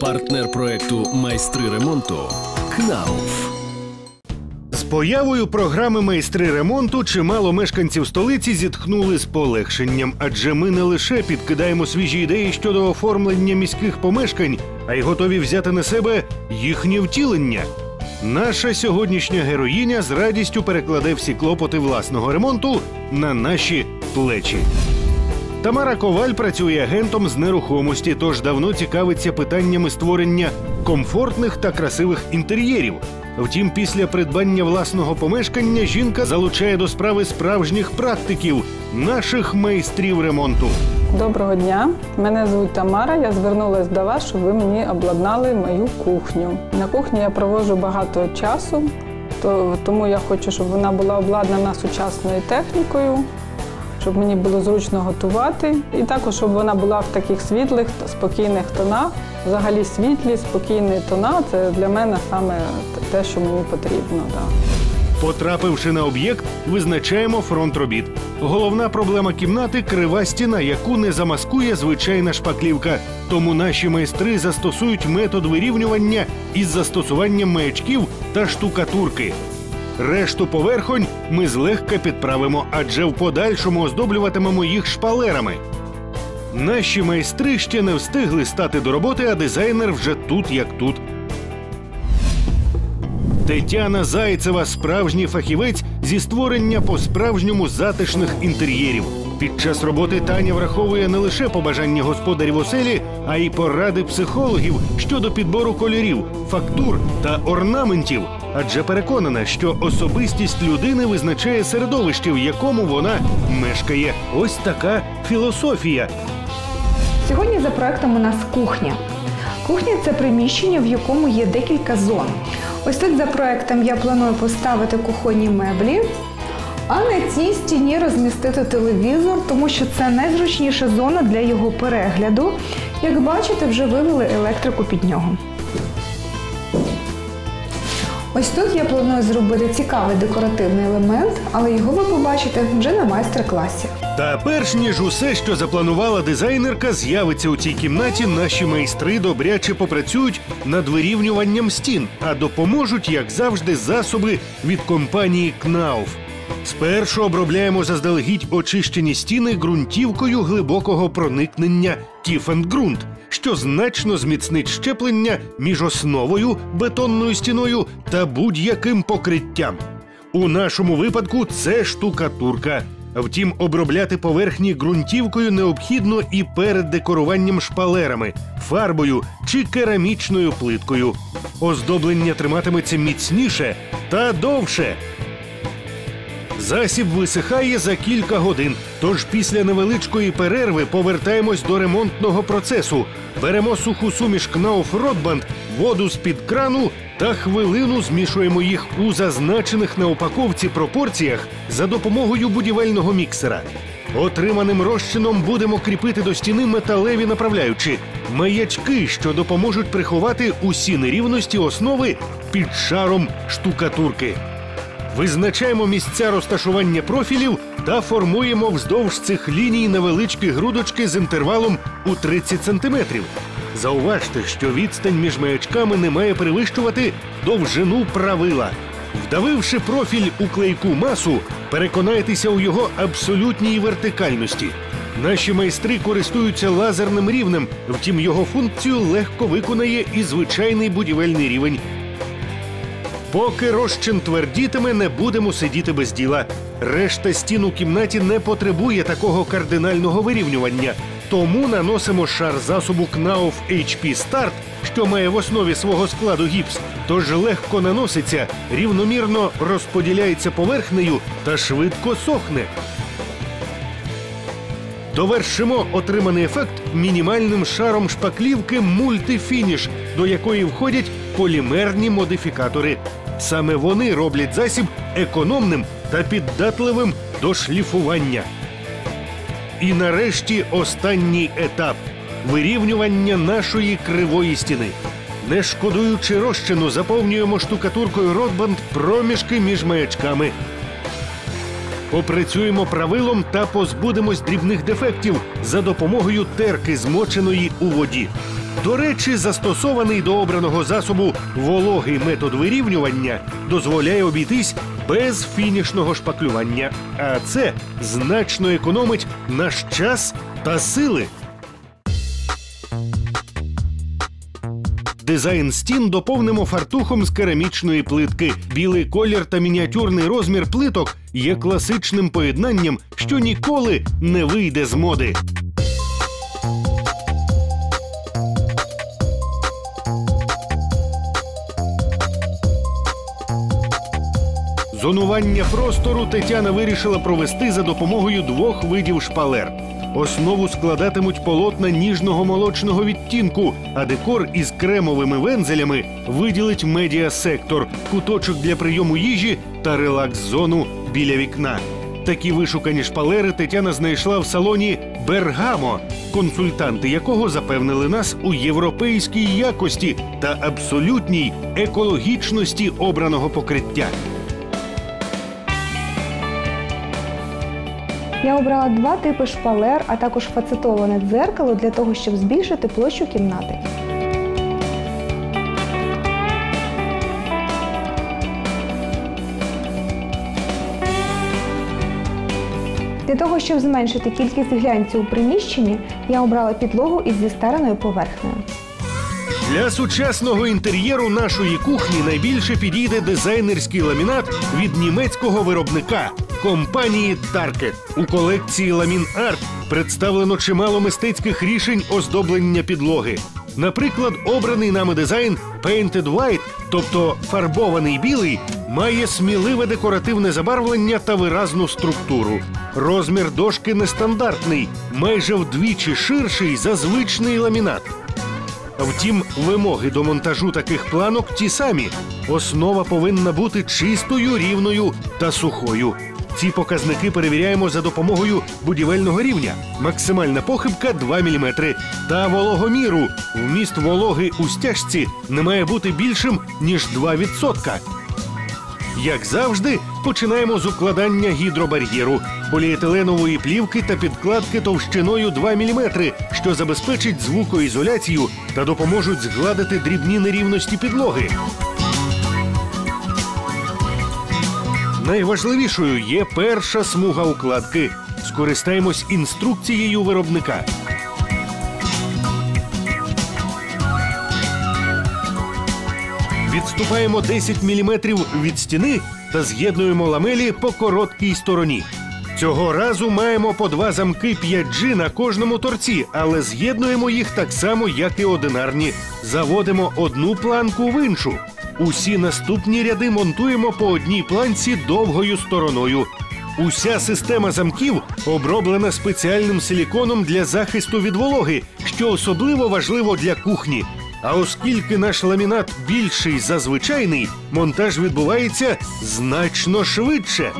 Партнер проекту Майстри ремонту КНАУФ. Появою програми майстри ремонту чимало мешканців столиці зітхнули з полегшенням, адже ми не лише підкидаємо свіжі ідеї щодо оформлення міських помешкань, а й готові взяти на себе їхнє втілення. Наша сьогоднішня героїня з радістю перекладе всі клопоти власного ремонту на наші плечі. Тамара Коваль працює агентом з нерухомості, тож давно цікавиться питаннями створення комфортних та красивих інтер'єрів. Втім, після придбання власного помешкання жінка залучає до справи справжніх практиків, наших майстрів ремонту. Доброго дня, мене звуть Тамара. Я звернулася до вас, щоб ви мені обладнали мою кухню. На кухні я проводжу багато часу, тому я хочу, щоб вона була обладнана сучасною технікою, щоб мені було зручно готувати. І також, щоб вона була в таких світлих, спокійних тонах. Взагалі світлі, спокійні тона це для мене саме те, що мені потрібно. Потрапивши на об'єкт, визначаємо фронт робіт. Головна проблема кімнати крива стіна, яку не замаскує звичайна шпаклівка. Тому наші майстри застосують метод вирівнювання із застосуванням маячків та штукатурки. Решту поверхонь ми злегка підправимо, адже в подальшому оздоблюватимемо їх шпалерами. Наші майстри ще не встигли стати до роботи, а дизайнер вже тут як тут. Тетяна Зайцева справжній фахівець зі створення по-справжньому затишних інтер'єрів. Під час роботи Таня враховує не лише побажання господарів оселі, а й поради психологів щодо підбору кольорів, фактур та орнаментів. Адже переконана, що особистість людини визначає середовище, в якому вона мешкає. Ось така філософія. Сьогодні за проектом у нас кухня. Кухня це приміщення, в якому є декілька зон. Ось тут за проектом я планую поставити кухонні меблі, а на цій стіні розмістити телевізор, тому що це найзручніша зона для його перегляду. Як бачите, вже вивели електрику під нього. Ось тут я планую зробити цікавий декоративний елемент, але його ви побачите вже на майстер-класі. Та перш ніж усе, що запланувала дизайнерка, з'явиться у цій кімнаті, наші майстри добряче попрацюють над вирівнюванням стін, а допоможуть, як завжди, засоби від компанії КНАУФ. Спершу обробляємо заздалегідь очищені стіни ґрунтівкою глибокого проникнення Тіфенгрунт, що значно зміцнить щеплення між основою бетонною стіною та будь-яким покриттям. У нашому випадку це штукатурка. Втім, обробляти поверхні ґрунтівкою необхідно і перед декоруванням шпалерами, фарбою чи керамічною плиткою. Оздоблення триматиметься міцніше та довше. Засіб висихає за кілька годин. Тож після невеличкої перерви повертаємось до ремонтного процесу. Беремо суху суміш Кнауф Ротбанд, воду з під крану та хвилину змішуємо їх у зазначених на упаковці пропорціях за допомогою будівельного міксера. Отриманим розчином будемо кріпити до стіни металеві направляючі маячки, що допоможуть приховати усі нерівності основи під шаром штукатурки. Визначаємо місця розташування профілів та формуємо вздовж цих ліній невеличкі грудочки з інтервалом у 30 см. Зауважте, що відстань між маячками не має перевищувати довжину правила. Вдавивши профіль у клейку масу, переконайтеся у його абсолютній вертикальності. Наші майстри користуються лазерним рівнем, втім його функцію легко виконає і звичайний будівельний рівень. Поки розчин твердітиме, не будемо сидіти без діла. Решта стін у кімнаті не потребує такого кардинального вирівнювання. Тому наносимо шар засобу Knauf HP Start, що має в основі свого складу гіпс, тож легко наноситься, рівномірно розподіляється поверхнею та швидко сохне. Довершимо отриманий ефект мінімальним шаром шпаклівки мультифініш, до якої входять полімерні модифікатори. Саме вони роблять засіб економним та піддатливим до шліфування. І нарешті останній етап вирівнювання нашої кривої стіни. Не шкодуючи розчину, заповнюємо штукатуркою Ротбанд проміжки між маячками. Попрацюємо правилом та позбудемось дрібних дефектів за допомогою терки, змоченої у воді. До речі, застосований до обраного засобу вологий метод вирівнювання дозволяє обійтись без фінішного шпаклювання. А це значно економить наш час та сили. Дизайн стін доповнимо фартухом з керамічної плитки. Білий колір та мініатюрний розмір плиток є класичним поєднанням, що ніколи не вийде з моди. Зонування простору Тетяна вирішила провести за допомогою двох видів шпалер. Основу складатимуть полотна ніжного молочного відтінку, а декор із кремовими вензелями виділить медіасектор, куточок для прийому їжі та релакс-зону біля вікна. Такі вишукані шпалери Тетяна знайшла в салоні Бергамо, консультанти якого запевнили нас у європейській якості та абсолютній екологічності обраного покриття. Я обрала два типи шпалер, а також фацетоване дзеркало для того, щоб збільшити площу кімнати. Для того, щоб зменшити кількість глянцю у приміщенні, я обрала підлогу із зістареною поверхнею. Для сучасного інтер'єру нашої кухні найбільше підійде дизайнерський ламінат від німецького виробника компанії Target. У колекції Ламін Арт представлено чимало мистецьких рішень оздоблення підлоги. Наприклад, обраний нами дизайн Painted White, тобто фарбований білий, має сміливе декоративне забарвлення та виразну структуру. Розмір дошки нестандартний, майже вдвічі ширший за звичний ламінат. Втім, вимоги до монтажу таких планок ті самі. Основа повинна бути чистою, рівною та сухою. Ці показники перевіряємо за допомогою будівельного рівня. Максимальна похибка 2 мм. Та вологоміру. Вміст вологи у стяжці не має бути більшим, ніж 2%. Як завжди, починаємо з укладання гідробар'єру, поліетиленової плівки та підкладки товщиною 2 мм, що забезпечить звукоізоляцію та допоможуть згладити дрібні нерівності підлоги. Найважливішою є перша смуга укладки. Скористаємось інструкцією виробника. Відступаємо 10 мм від стіни та з'єднуємо ламелі по короткій стороні. Цього разу маємо по два замки 5G на кожному торці, але з'єднуємо їх так само, як і одинарні. Заводимо одну планку в іншу. Усі наступні ряди монтуємо по одній планці довгою стороною. Уся система замків оброблена спеціальним силіконом для захисту від вологи, що особливо важливо для кухні. А оскільки наш ламінат більший за звичайний, монтаж відбувається значно швидше.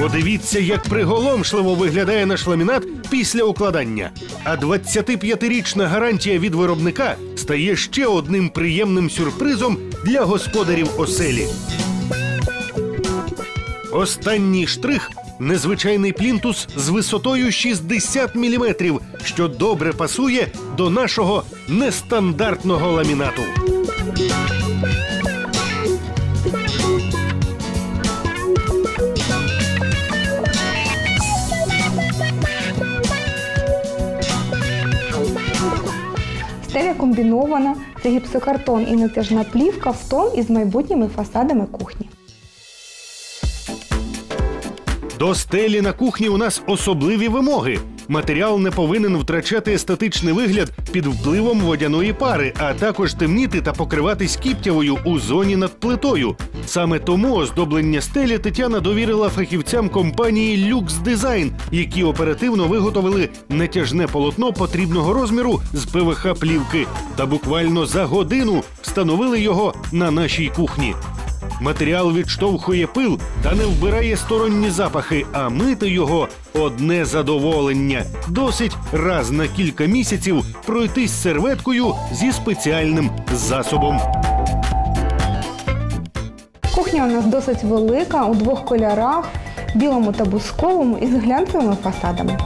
Подивіться, як приголомшливо виглядає наш ламінат після укладання. А 25-річна гарантія від виробника стає ще одним приємним сюрпризом для господарів оселі. Останній штрих незвичайний плінтус з висотою 60 мм, що добре пасує до нашого нестандартного ламінату. Стеля комбінована, це гіпсокартон і натяжна плівка в тон із майбутніми фасадами кухні. До стелі на кухні у нас особливі вимоги. Матеріал не повинен втрачати естетичний вигляд під впливом водяної пари, а також темніти та покриватись кіптявою у зоні над плитою. Саме тому оздоблення стелі Тетяна довірила фахівцям компанії Lux Design, які оперативно виготовили натяжне полотно потрібного розміру з ПВХ плівки та буквально за годину встановили його на нашій кухні. Матеріал відштовхує пил та не вбирає сторонні запахи, а мити його одне задоволення. Досить раз на кілька місяців пройтись серветкою зі спеціальним засобом. Кухня у нас досить велика у двох кольорах білому та бусковому із глянцевими фасадами.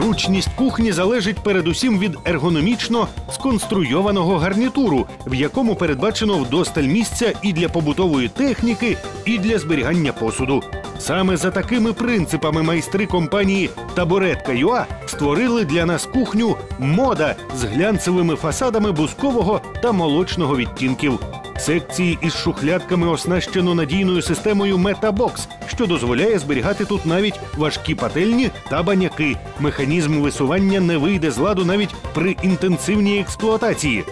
Зручність кухні залежить передусім від ергономічно сконструйованого гарнітуру, в якому передбачено вдосталь місця і для побутової техніки, і для зберігання посуду. Саме за такими принципами майстри компанії Табуретка ЮА створили для нас кухню мода з глянцевими фасадами бускового та молочного відтінків. Секції із шухлядками оснащено надійною системою Метабокс, що дозволяє зберігати тут навіть важкі пательні та баняки. Механізм висування не вийде з ладу навіть при інтенсивній експлуатації.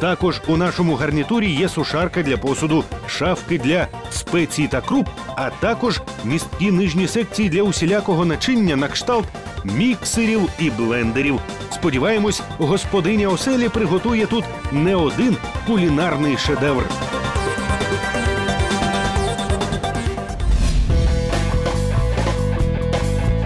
Також у нашому гарнітурі є сушарка для посуду, шафки для спецій та круп, а також місткі нижні секції для усілякого начиння на кшталт міксерів і блендерів. Сподіваємось, господиня оселі приготує тут не один кулінарний шедевр.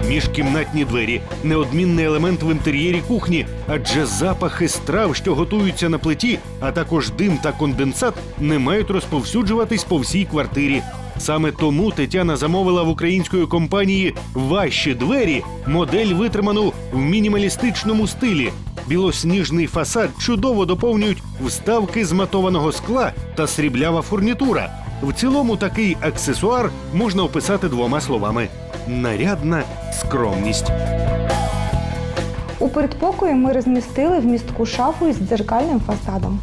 Міжкімнатні двері неодмінний елемент в інтер'єрі кухні, адже запахи страв, що готуються на плиті, а також дим та конденсат, не мають розповсюджуватись по всій квартирі. Саме тому Тетяна замовила в української компанії ваші двері модель витриману в мінімалістичному стилі. Білосніжний фасад чудово доповнюють вставки з матованого скла та сріблява фурнітура. В цілому такий аксесуар можна описати двома словами: нарядна скромність. У передпокої ми розмістили вмістку шафу із дзеркальним фасадом.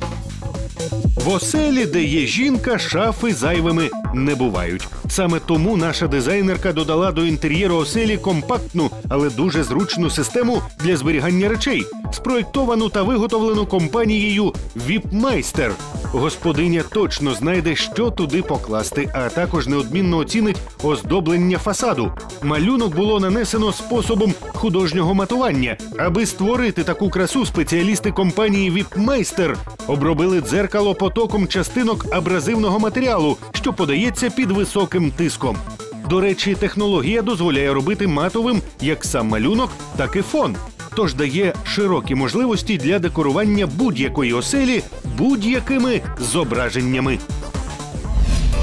В оселі, де є жінка, шафи зайвими не бувають. Саме тому наша дизайнерка додала до інтер'єру оселі компактну, але дуже зручну систему для зберігання речей, спроєктовану та виготовлену компанією Віпмайстер. Господиня точно знайде, що туди покласти, а також неодмінно оцінить оздоблення фасаду. Малюнок було нанесено способом художнього матування. Аби створити таку красу, спеціалісти компанії Віпмайстер обробили дзеркало потоком частинок абразивного матеріалу, що подається під високим тиском. До речі, технологія дозволяє робити матовим як сам малюнок, так і фон. Тож дає широкі можливості для декорування будь-якої оселі будь-якими зображеннями.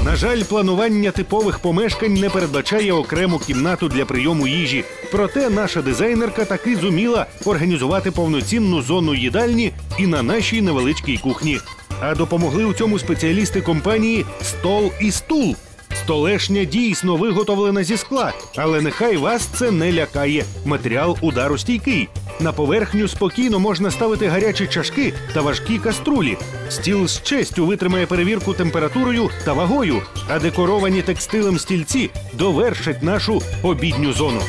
На жаль, планування типових помешкань не передбачає окрему кімнату для прийому їжі. Проте наша дизайнерка таки зуміла організувати повноцінну зону їдальні і на нашій невеличкій кухні. А допомогли у цьому спеціалісти компанії Стол і стул. Столешня дійсно виготовлена зі скла, але нехай вас це не лякає. Матеріал ударостійкий. На поверхню спокійно можна ставити гарячі чашки та важкі каструлі. Стіл з честю витримає перевірку температурою та вагою, а декоровані текстилем стільці довершать нашу обідню зону.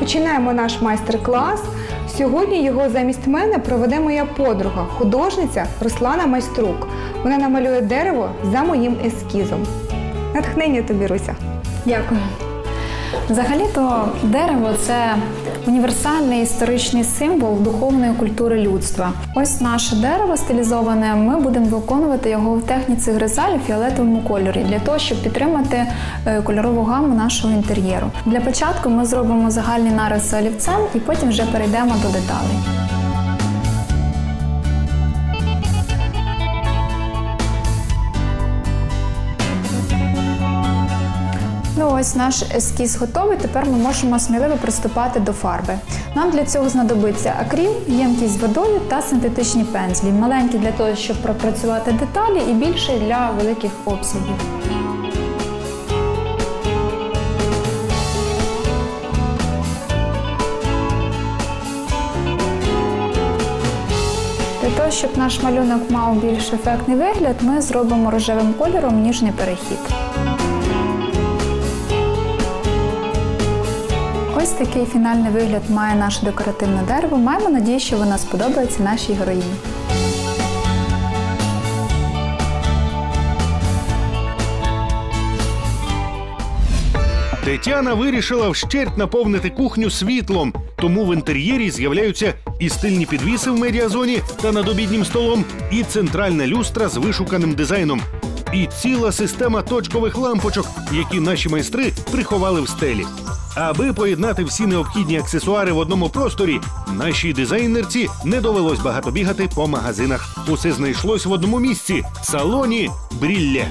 Починаємо наш майстер-клас. Сьогодні його замість мене проведе моя подруга, художниця Руслана Майструк. Вона намалює дерево за моїм ескізом. Натхнення тобі, Руся. Дякую. Взагалі-то дерево це універсальний історичний символ духовної культури людства. Ось наше дерево стилізоване. Ми будемо виконувати його в техніці гризалі в фіолетовому кольорі для того, щоб підтримати е, кольорову гаму нашого інтер'єру. Для початку ми зробимо загальний нарис олівцем і потім вже перейдемо до деталей. Ось наш ескіз готовий. Тепер ми можемо сміливо приступати до фарби. Нам для цього знадобиться акріл, ємкість з водою та синтетичні пензлі. Маленькі для того, щоб пропрацювати деталі, і більший для великих обсягів. Для того, щоб наш малюнок мав більш ефектний вигляд, ми зробимо рожевим кольором ніжний перехід. Ось такий фінальний вигляд має наше декоративне дерево. Маємо надію, що воно сподобається нашій героїні. Тетяна вирішила вщерть наповнити кухню світлом Тому в інтер'єрі з'являються і стильні підвіси в медіазоні та над обіднім столом, і центральна люстра з вишуканим дизайном, і ціла система точкових лампочок, які наші майстри приховали в стелі. Аби поєднати всі необхідні аксесуари в одному просторі, нашій дизайнерці не довелось багато бігати по магазинах. Усе знайшлось в одному місці салоні Брілля.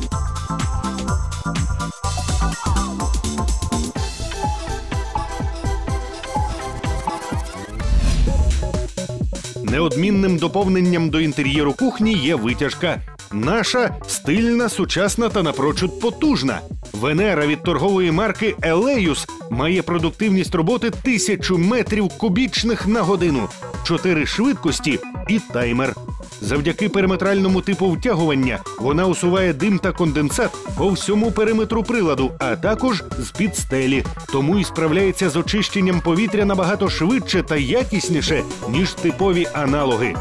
Неодмінним доповненням до інтер'єру кухні є витяжка. Наша стильна, сучасна та напрочуд потужна. Венера від торгової марки Елеюс має продуктивність роботи тисячу метрів кубічних на годину, чотири швидкості і таймер. Завдяки периметральному типу втягування вона усуває дим та конденсат по всьому периметру приладу, а також з під стелі. Тому і справляється з очищенням повітря набагато швидше та якісніше, ніж типові аналоги.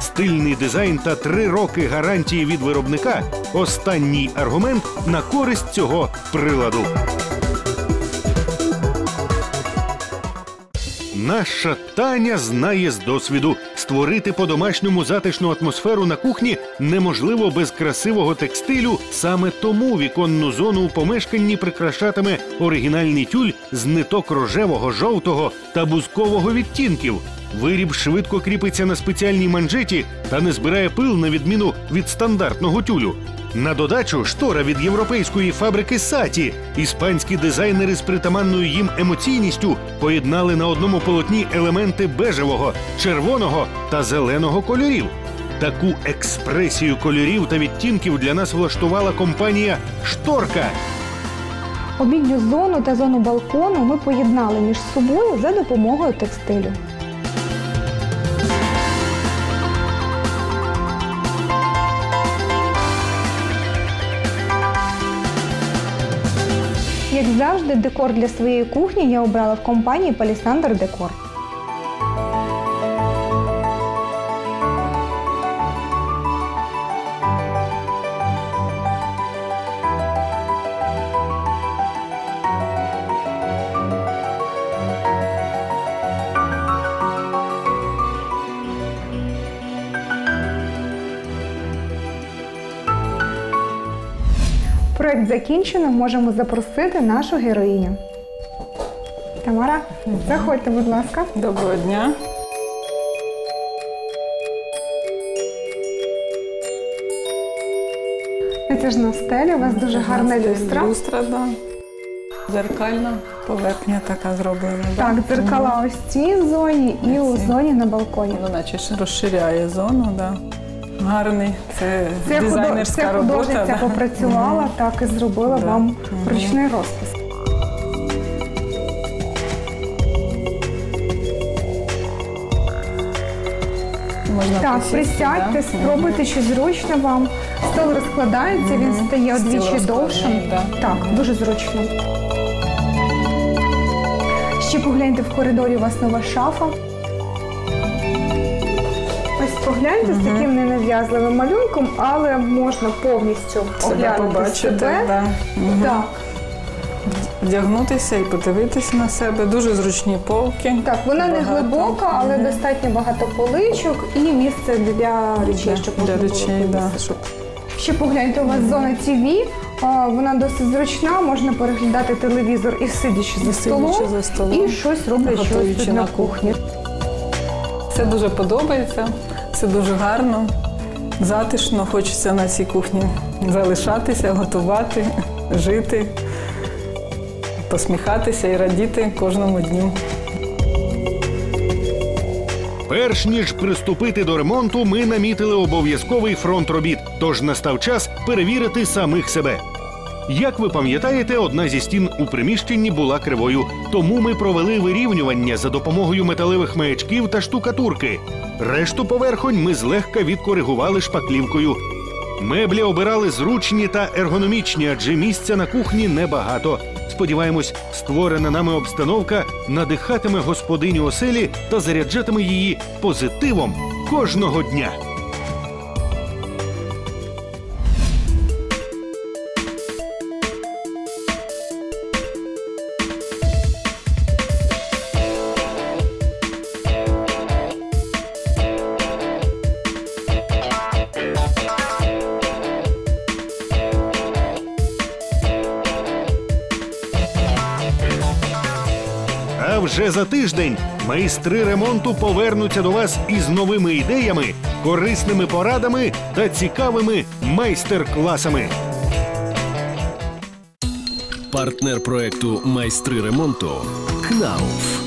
Стильний дизайн та три роки гарантії від виробника останній аргумент на користь цього приладу. Наша Таня знає з досвіду створити по-домашньому затишну атмосферу на кухні неможливо без красивого текстилю. Саме тому віконну зону у помешканні прикрашатиме оригінальний тюль з ниток рожевого, жовтого та бузкового відтінків. Виріб швидко кріпиться на спеціальній манжеті та не збирає пил на відміну від стандартного тюлю. На додачу штора від європейської фабрики Саті. Іспанські дизайнери з притаманною їм емоційністю поєднали на одному полотні елементи бежевого, червоного та зеленого кольорів. Таку експресію кольорів та відтінків для нас влаштувала компанія Шторка. Обідню зону та зону балкону ми поєднали між собою за допомогою текстилю. Завжди, декор для своєї кухні я обрала в компанії Палісандр Декор. Проект закінчено. Можемо запросити нашу героїню. Тамара, заходьте, будь ласка. Доброго дня. Це ж на стелі, у вас дуже гарна люстра. Люстра, да. Зеркальна поверхня така зроблена. да. Так, дзеркала ось в цій зоні і у зоні на балконі. Ну, наче розширяє зону, да. Гарний. Це, Це, дизайнерська це робота. художниця да. попрацювала, так і зробила Да. вам ручний розпис. Можна Так, посісти, присядьте, да. спробуйте, що зручно вам. Стол розкладається, він стає Стіл одвічі довшим. да. Так, дуже зручно. Ще погляньте в коридорі, у вас нова шафа. Погляньте з таким ненав'язливим малюнком, але можна повністю Себе оглянути побачити, себе. Да. Мгм. Так, Вдягнутися і подивитися на себе. Дуже зручні полки. так, вона не Багато. глибока, але Мгм. достатньо багато поличок і місце для речей, щоб для можна було речей, да, повісити. щоб Ще погляньте, у вас зона ТВ, вона досить зручна, можна переглядати телевізор і сидячи за столом, за столом, і щось роблять щось готуючи тут на на кухні. Все дуже подобається, все дуже гарно, затишно. Хочеться на цій кухні залишатися, готувати, жити, посміхатися і радіти кожному дню. Перш ніж приступити до ремонту, ми намітили обов'язковий фронт робіт. Тож настав час перевірити самих себе. Як ви пам'ятаєте, одна зі стін у приміщенні була кривою, тому ми провели вирівнювання за допомогою металевих маячків та штукатурки. Решту поверхонь ми злегка відкоригували шпаклівкою. Меблі обирали зручні та ергономічні, адже місця на кухні небагато. Сподіваємось, створена нами обстановка надихатиме господиню оселі та заряджатиме її позитивом кожного дня. Вже за тиждень. Майстри ремонту повернуться до вас із новими ідеями, корисними порадами та цікавими майстер-класами. Партнер проекту Майстри ремонту КНАУФ.